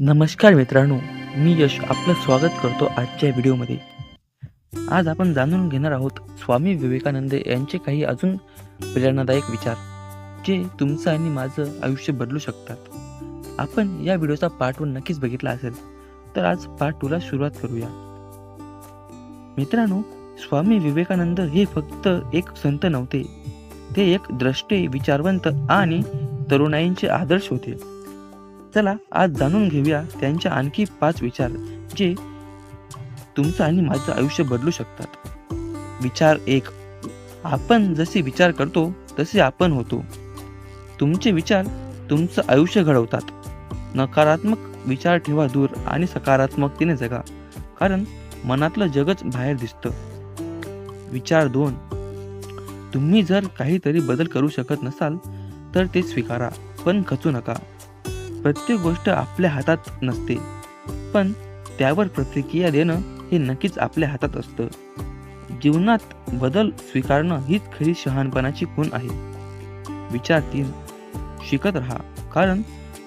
नमस्कार मित्रांनो मी यश आपलं स्वागत करतो आजच्या व्हिडिओमध्ये. आज आपण जाणून घेणार आहोत स्वामी विवेकानंद यांचे काही अजून प्रेरणादायक विचार जे तुमचं आणि माझं आयुष्य बदलू शकतात. आपण या व्हिडिओचा पार्ट वन नक्कीच बघितला असेल तर आज पार्ट टूला सुरुवात करूया. मित्रांनो स्वामी विवेकानंद हे फक्त एक संत नव्हते. ते एक द्रष्टे विचारवंत आणि तरुणाईंचे आदर्श होते. चला आज जाणून घेऊया त्यांच्या आणखी पाच विचार जे तुमचं आणि माझं आयुष्य बदलू शकतात. विचार एक आपण जसे विचार करतो तसे आपण होतो. तुमचे विचार तुमचं आयुष्य घडवतात. नकारात्मक विचार ठेवा दूर आणि सकारात्मकतेने जगा कारण मनातलं जगच बाहेर दिसतं. विचार दोन तुम्ही जर काहीतरी बदल करू शकत नसाल तर ते स्वीकारा पण खचू नका. प्रत्येक गोष्ट आपल्या हातात नसते. पण त्यावर प्रतिक्रिया देणं हे नक्कीच आपल्या हातात असतं. जीवनात बदल स्वीकारणं हीच खरी शहाणपणाची खूण आहे. विचार तीन. शिकत राहा कारण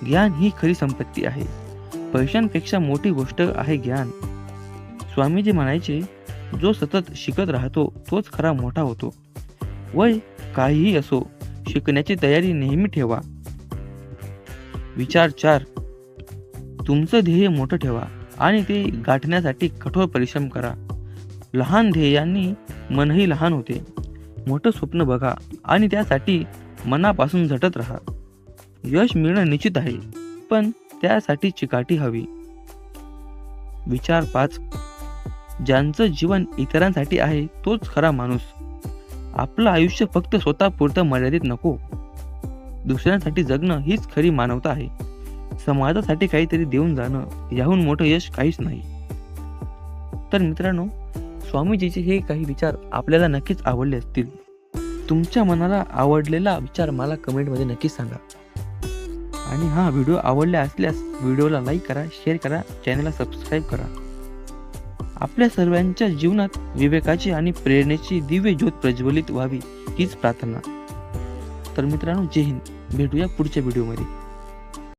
ज्ञान ही खरी संपत्ती आहे. पैशांपेक्षा मोठी गोष्ट आहे ज्ञान. स्वामीजी म्हणायचे जो सतत शिकत राहतो तोच खरा मोठा होतो. वय काहीही असो शिकण्याची तयारी नेहमी ठेवा. विचार चार. तुमचं ध्येय मोठं ठेवा आणि ते गाठण्यासाठी कठोर परिश्रम करा. लहान ध्येयांनी मनही लहान होते. मोठं स्वप्न बघा आणि त्यासाठी मनापासून झटत राहा. यश मिळणं निश्चित आहे पण त्यासाठी चिकाटी हवी. विचार पाच. ज्यांचं जीवन इतरांसाठी आहे तोच खरा माणूस. आपलं आयुष्य फक्त स्वतःपुरतं मर्यादित नको. दुसऱ्यांसाठी जगणं हीच खरी मानवता आहे. समाजासाठी काहीतरी देऊन जाणं याहून मोठं यश काहीच नाही. तर मित्रांनो स्वामीजीचे हे काही विचार आपल्याला नक्कीच आवडले असतील. तुमच्या मनाला आवडलेला विचार मला कमेंटमध्ये नक्कीच सांगा. आणि हा व्हिडिओ आवडला असल्यास व्हिडिओला लाईक करा शेअर करा चॅनलला सबस्क्राईब करा. आपल्या सर्वांच्या जीवनात विवेकाची आणि प्रेरणेची दिव्य ज्योत प्रज्वलित व्हावी हीच प्रार्थना. तर मित्रांनो जय हिंद. भेटूया पुढच्या व्हिडिओमध्ये.